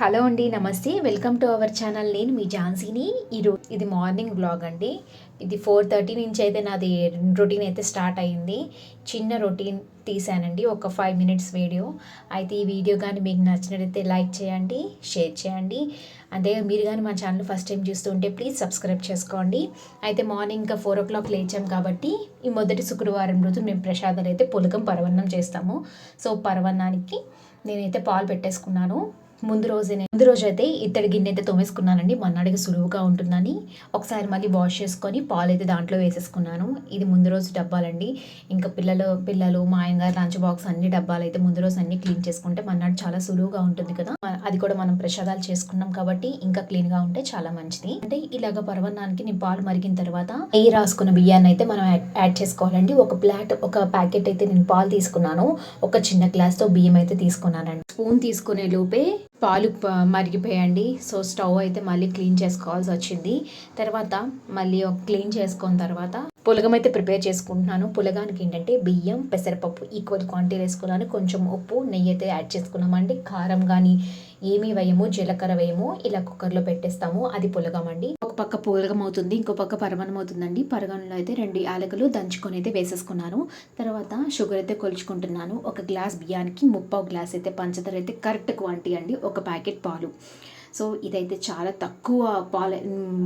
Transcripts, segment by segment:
Hello అండి నమస్తే. Welcome to our channel. నేను మీ ఝాన్సీని. ఈరోజు ఇది మార్నింగ్ బ్లాగ్ అండి. ఇది ఫోర్ థర్టీ నుంచి అయితే నాది రొటీన్ అయితే స్టార్ట్ అయ్యింది చిన్న రొటీన్ తీసానండి ఒక ఫైవ్ మినిట్స్ వీడియో. అయితే ఈ వీడియో కానీ మీకు నచ్చినట్లయితే లైక్ చేయండి షేర్ చేయండి. అదే మీరు కానీ మా ఛానల్ ఫస్ట్ టైం చూస్తుంటే ప్లీజ్ సబ్స్క్రైబ్ చేసుకోండి. అయితే మార్నింగ్ ఇంకా ఫోర్ ఓ క్లాక్ లేచాం కాబట్టి ఈ మొదటి శుక్రవారం రోజు మేము ప్రసాదాలు అయితే పులకం పరవన్నం చేస్తాము. సో పరవన్నానికి నేనైతే పాలు పెట్టేసుకున్నాను. ముందు రోజే ముందు రోజు అయితే ఇత్తడి గిన్నె అయితే తోమేసుకున్నానండి. మన్నాడికి సులువుగా ఉంటుందని. ఒకసారి మళ్ళీ వాష్ చేసుకొని పాలు అయితే దాంట్లో వేసేసుకున్నాను. ఇది ముందు రోజు డబ్బాలండి. ఇంకా పిల్లలు పిల్లలు మా ఆయనగారు లంచ్ బాక్స్ అన్ని డబ్బాలు అయితే ముందు రోజు అన్ని క్లీన్ చేసుకుంటే మన్నాడు చాలా సులువుగా ఉంటుంది కదా. అది కూడా మనం ప్రసాదాలు చేసుకున్నాం కాబట్టి ఇంకా క్లీన్గా ఉంటే చాలా మంచిది. అంటే ఇలాగ పర్వన్నానికి నేను పాలు మరిగిన తర్వాత నెయ్యి రాసుకున్న బియ్యాన్ని అయితే మనం యాడ్- యాడ్ చేసుకోవాలండి. ఒక ప్లాట్ ఒక ప్యాకెట్ అయితే నేను పాలు తీసుకున్నాను. ఒక చిన్న గ్లాస్తో బియ్యం అయితే తీసుకున్నానండి. స్పూన్ తీసుకునే లోపే పాలు ప- మరిగిపోయండి. సో స్టవ్ అయితే మళ్ళీ క్లీన్ చేసుకోవాల్సి వచ్చింది. తర్వాత మళ్ళీ ఒక క్లీన్ చేసుకున్న తర్వాత పులగం అయితే ప్రిపేర్ చేసుకుంటున్నాను. పులగానికి ఏంటంటే బియ్యం పెసరపప్పు ఈక్వల్ క్వాంటిటీ వేసుకున్నాను కొంచెం ఉప్పు నెయ్యి అయితే యాడ్ చేసుకున్నామండి. కారం కానీ ఏమీ వేయము జీలకర్ర వేయము ఇలా కుక్కర్లో పెట్టేస్తాము. అది పులగం అండి. పక్క పూరగం అవుతుంది ఇంకో పక్క పరమణం అవుతుందండి పరగణంలో అయితే రెండు యాలకులు దంచుకొని అయితే వేసేసుకున్నాను. తర్వాత షుగర్ అయితే కొలుచుకుంటున్నాను. ఒక గ్లాస్ బియ్యానికి ముప్పావు గ్లాస్ అయితే పంచదార అయితే కరెక్ట్ క్వాంటిటీ అండి. ఒక ప్యాకెట్ పాలు. సో ఇదైతే చాలా తక్కువ పాల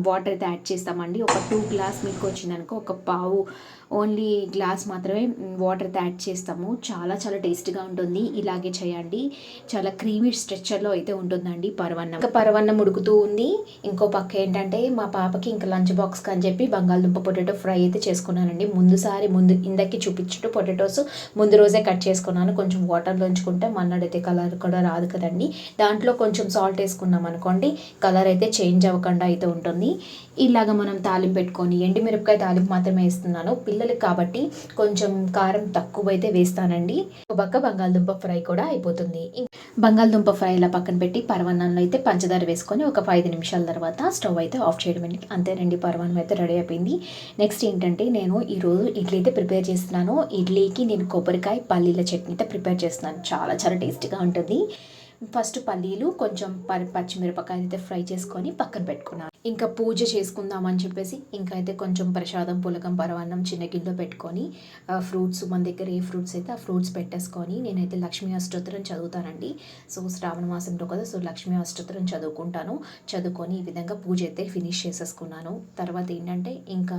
వాటర్ అయితే యాడ్ చేస్తామండి. ఒక టూ గ్లాస్ మిల్క్ వచ్చిందనుకో ఒక పావు ఓన్లీ గ్లాస్ మాత్రమే వాటర్ అయితే యాడ్ చేస్తాము. చాలా చాలా టేస్ట్గా ఉంటుంది. ఇలాగే చేయండి. చాలా క్రీమీ స్ట్రెచ్చర్లో అయితే ఉంటుందండి పరవన్నం. ఇంకా పరవన్నం ఉడుకుతూ ఉంది. ఇంకో పక్క ఏంటంటే మా పాపకి ఇంకా లంచ్ బాక్స్ అని చెప్పి బంగాళదుంప పొటాటో ఫ్రై అయితే చేసుకున్నానండి. ముందుసారి ముందు ఇందకి చూపించుటూ పొటాటోస్ ముందు రోజే కట్ చేసుకున్నాను. కొంచెం వాటర్లో ఉంచుకుంటే మన్నాడైతే కలర్ కూడా రాదు కదండి. దాంట్లో కొంచెం సాల్ట్ వేసుకున్నాం అనుకోండి కలర్ అయితే చేంజ్ అవ్వకుండా అయితే ఉంటుంది. ఇలాగ మనం తాలింపు పెట్టుకొని ఎండుమిరపకాయ తాలింపు మాత్రమే వేస్తున్నాను. పిల్లలకి కాబట్టి కొంచెం కారం తక్కువ అయితే వేస్తానండి. ఒక పక్క బంగాళదుంప ఫ్రై కూడా అయిపోతుంది. బంగాళదుంప ఫ్రై ఇలా పక్కన పెట్టి పరవన్నంలో అయితే పంచదార వేసుకొని ఒక ఐదు నిమిషాల తర్వాత స్టవ్ అయితే ఆఫ్ చేయడం అండి అంతేనండి పరవన్నం అయితే రెడీ అయిపోయింది. నెక్స్ట్ ఏంటంటే నేను ఈరోజు ఇడ్లీ అయితే ప్రిపేర్ చేస్తున్నాను. ఇడ్లీకి నేను కొబ్బరికాయ పల్లీల చట్నీ అయితే ప్రిపేర్ చేస్తున్నాను. చాలా చాలా టేస్టీగా ఉంటుంది. ఫస్ట్ పల్లీలు కొంచెం ప- పచ్చిమిరపకాయలు అయితే ఫ్రై చేసుకొని పక్కన పెట్టుకున్నాను. ఇంకా పూజ చేసుకుందామని చెప్పేసి ఇంకా అయితే కొంచెం ప్రసాదం పులకం పరవాన్నం చిన్న గిన్నెలో పెట్టుకొని ఫ్రూట్స్ మన దగ్గర ఏ ఫ్రూట్స్ అయితే ఆ ఫ్రూట్స్ పెట్టేసుకొని నేనైతే లక్ష్మీ అష్టోత్తరం చదువుతానండి. సో శ్రావణ మాసంలో కదా సో లక్ష్మీ అష్టోత్తరం చదువుకుంటాను. చదువుకొని ఈ విధంగా పూజ అయితే ఫినిష్ చేసేసుకున్నాను. తర్వాత ఏంటంటే ఇంకా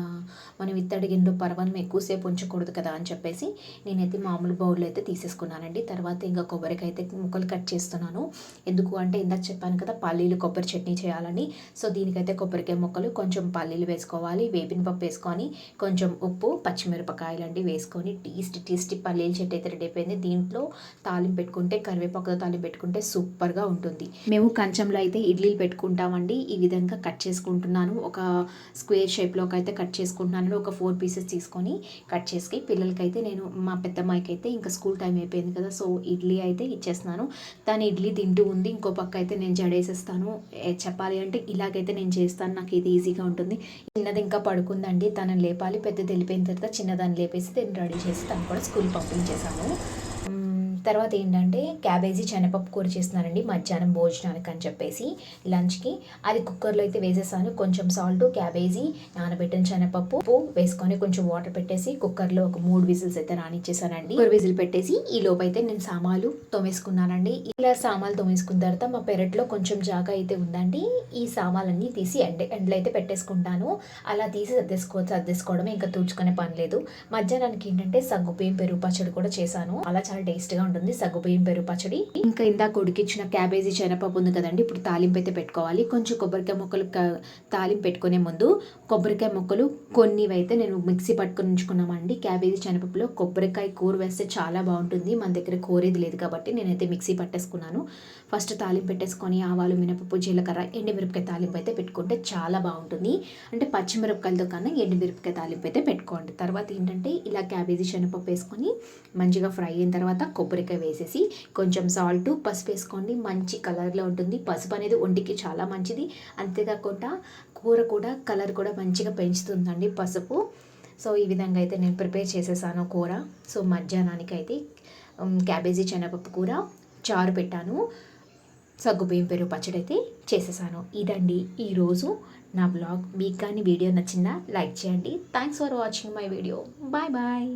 మనం ఇత్తడి గిన్నెలో పరవన్నం ఎక్కువసేపు ఉంచకూడదు కదా అని చెప్పేసి నేనైతే మామూలు బౌల్ అయితే తీసేసుకున్నానండి. తర్వాత ఇంకా కొబ్బరికాయ అయితే ముక్కలు కట్ చేస్తున్నాను. ఎందుకు అంటే ఇందాక చెప్పాను కదా పల్లీలు కొబ్బరి చట్నీ చేయాలని. సో దీనికైతే కొబ్బరికాయ ముక్కలు కొంచెం పల్లీలు వేసుకోవాలి వేపిన పప్పు వేసుకొని కొంచెం ఉప్పు పచ్చిమిరపకాయలు అండి వేసుకొని టేస్ట్ టేస్టీ పల్లీల చెట్టు అయితే రెడీ అయిపోయింది. దీంట్లో తాలింపు పెట్టుకుంటే కరివేపాకుతో తాలింపు పెట్టుకుంటే సూపర్గా ఉంటుంది. మేము కంచంలో అయితే ఇడ్లీలు పెట్టుకుంటామండి. ఈ విధంగా కట్ చేసుకుంటున్నాను. ఒక స్క్వేర్ షేప్లోకి అయితే కట్ చేసుకుంటున్నాను. ఒక ఫోర్ పీసెస్ తీసుకొని కట్ చేసి పిల్లలకైతే నేను మా పెద్దమ్మాయికి అయితే ఇంకా స్కూల్ టైం అయిపోయింది కదా సో ఇడ్లీ అయితే ఇచ్చేస్తున్నాను. దాని ఇడ్లీ తింటూ ఉంది. ఇంకో పక్క అయితే నేను జడేసేస్తాను. చెప్పాలి అంటే ఇలాగైతే నేను చేస్తాను. నాకు ఇది ఈజీగా ఉంటుంది. చిన్నది ఇంకా పడుకుందండి. తనని లేపాలి. పెద్దది వెళ్ళిపోయిన తర్వాత చిన్నదాన్ని లేపేసి నేను రెడీ చేసి తను కూడా స్కూల్ పంపించేశాను తర్వాత ఏంటంటే క్యాబేజీ శనగపప్పు కూర చేస్తున్నానండి మధ్యాహ్నం భోజనానికి అని చెప్పేసి లంచ్కి. అది కుక్కర్లో అయితే వేసేసాను. కొంచెం సాల్ట్ క్యాబేజీ నానబెట్టిన శనగపప్పు ఉప్పు వేసుకొని కొంచెం వాటర్ పెట్టేసి కుక్కర్లో ఒక మూడు విజిల్స్ అయితే రానిచ్చేసానండి. మూడు విజిల్ పెట్టేసి ఈ లోపు అయితే నేను సామాలు తోమేసుకున్నానండి. ఇలా సామాలు తోమేసుకున్న తర్వాత మా పెరట్లో కొంచెం జాగా అయితే ఉందండి. ఈ సామాలన్నీ తీసి ఎండ ఎండలో అయితే పెట్టేసుకుంటాను. అలా తీసి సర్దేసుకో సర్దేసుకోవడమే ఇంకా తుడుచుకునే పని లేదు. మధ్యాహ్నానికి ఏంటంటే సగ్గుబియ్యం పెరుగు పచ్చడి కూడా చేశాను. అలా చాలా టేస్ట్గా ఉంటుంది సగ్గుబియ్యం పెరుగు పచ్చడి. ఇంకా ఇందాక ఉడికించిన క్యాబేజీ శనగపప్పు ఉంది కదండి ఇప్పుడు తాలింపు అయితే పెట్టుకోవాలి. కొంచెం కొబ్బరికాయ ముక్కలు తాలింపు పెట్టుకునే ముందు కొబ్బరికాయ ముక్కలు కొన్ని అయితే నేను మిక్సీ పట్టుకొని ఉంచుకున్నామండి. క్యాబేజీ శనగపప్పులో కొబ్బరికాయ కూర వేస్తే చాలా బాగుంటుంది. మన దగ్గర కోరేది లేదు కాబట్టి నేనైతే మిక్సీ పట్టేసుకున్నాను. ఫస్ట్ తాలింపు పెట్టేసుకొని ఆవాలు మినపప్పు జీలకర్ర ఎండుమిరపకాయ తాలింపు అయితే పెట్టుకుంటే చాలా బాగుంటుంది. అంటే పచ్చిమిరపకాయలతో కన్నా ఎండుమిరపకాయ తాలింపు అయితే పెట్టుకోండి. తర్వాత ఏంటంటే ఇలా క్యాబేజీ శనగపప్పు వేసుకొని మంచిగా ఫ్రై అయిన తర్వాత కొబ్బరి కొబ్బరికాయ వేసేసి కొంచెం సాల్ట్ పసుపు వేసుకోండి. మంచి కలర్లో ఉంటుంది. పసుపు అనేది ఒంటికి చాలా మంచిది. అంతేకాకుండా కూర కూడా కలర్ కూడా మంచిగా పెంచుతుందండి పసుపు. సో ఈ విధంగా అయితే నేను ప్రిపేర్ చేసేసాను కూర. సో మధ్యాహ్నానికి అయితే క్యాబేజీ శనగపప్పు కూర చారు పెట్టాను. సగ్గుబియ్యం పెరుగు పచ్చడి అయితే చేసేసాను. ఇదండి ఈరోజు నా బ్లాగ్. మీకు కానీ వీడియో నచ్చిందా లైక్ చేయండి. Thanks for watching my video bye bye